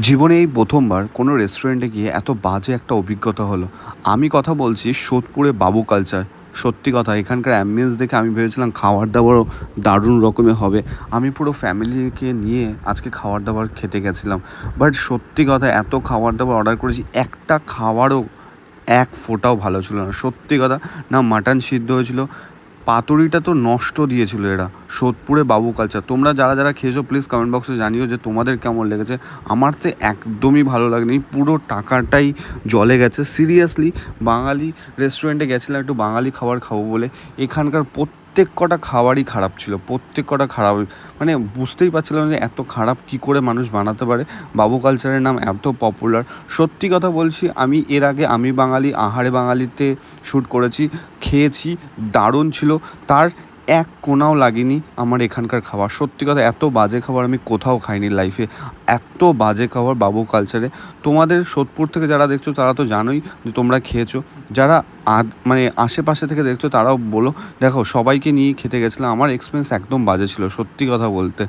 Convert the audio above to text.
জীবনে এই প্রথমবার কোনো রেস্টুরেন্টে গিয়ে এত বাজে একটা অভিজ্ঞতা হলো। আমি কথা বলছি সোদপুরে বাবু কালচার সত্যি কথা, এখানকার অ্যাম্বিয়েন্স দেখে আমি ভেবেছিলাম খাবার দাবারও দারুণ রকমের হবে। আমি পুরো ফ্যামিলিকে নিয়ে আজকে খাবার দাবার খেতে গেছিলাম। বাট সত্যি কথা, এত খাবার দাবার অর্ডার করেছি, একটা খাবারও এক ফোঁটাও ভালো ছিল না। সত্যি কথা, না মাটন সিদ্ধ হয়েছিল পাতুরিটা তো নষ্ট দিয়েছিল এরা। সোদপুরে বাবু কালচার তোমরা যারা যারা খেয়েছো প্লিজ কমেন্ট বক্সে জানিও যে তোমাদের কেমন লেগেছে। আমার তো একদমই ভালো লাগেনি। পুরো টাকাটাই জলে গেছে। সিরিয়াসলি বাঙালি রেস্টুরেন্টে গেছিলাম, একটু বাঙালি খাবার খাব বলে। এখানকার প্রত্যেক কটা খাবারই খারাপ ছিল, প্রত্যেক কটা খারাপ মানে বুঝতেই পারছিলাম যে এত খারাপ কি করে মানুষ বানাতে পারে। বাবু কালচারের নাম এত পপুলার সত্যি কথা বলছি, আমি এর আগে আমি বাঙালি, আহারে বাঙালিতে শ্যুট করেছি, খেয়েছি, দারুণ ছিল। তার এক কোনাও লাগেনি আমার এখানকার খাবার। সত্যি কথা, এত বাজে খাবার আমি কোথাও খাইনি লাইফে এত বাজে খাবার বাবু কালচারে তোমাদের সোদপুর থেকে যারা দেখছ, তারা তো জানোই যে তোমরা খেয়েছো। যারা আদ মানে আশেপাশে থেকে দেখছ, তারাও বলো। দেখো, সবাইকে নিয়ে খেতে গেছিলাম। আমার এক্সপিরিয়েন্স একদম বাজে ছিল, সত্যি কথা বলতে।